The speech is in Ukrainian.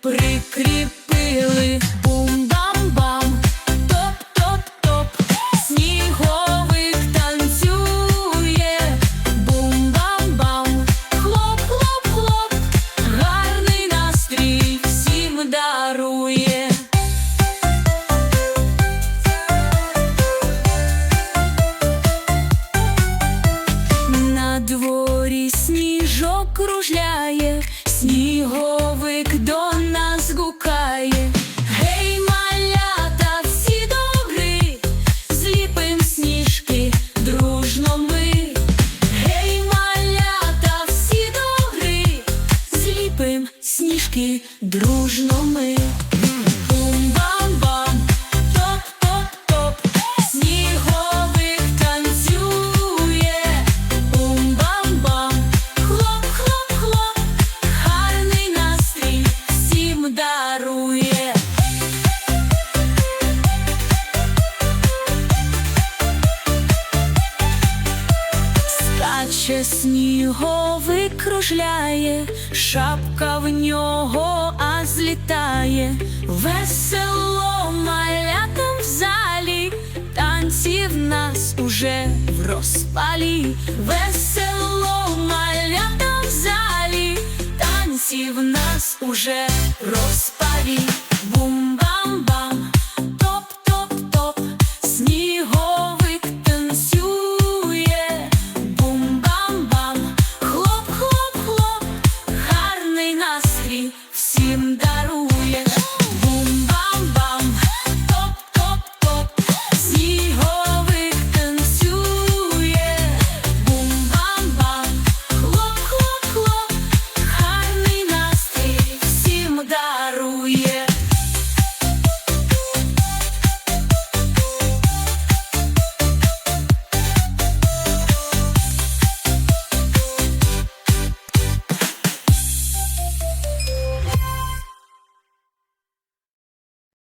прикріпили. Дружно ми. Сніговик кружляє, шапка в нього а злітає, весело малятам в залі, танці в нас уже в розпалі, весело малятам в залі, танці в нас уже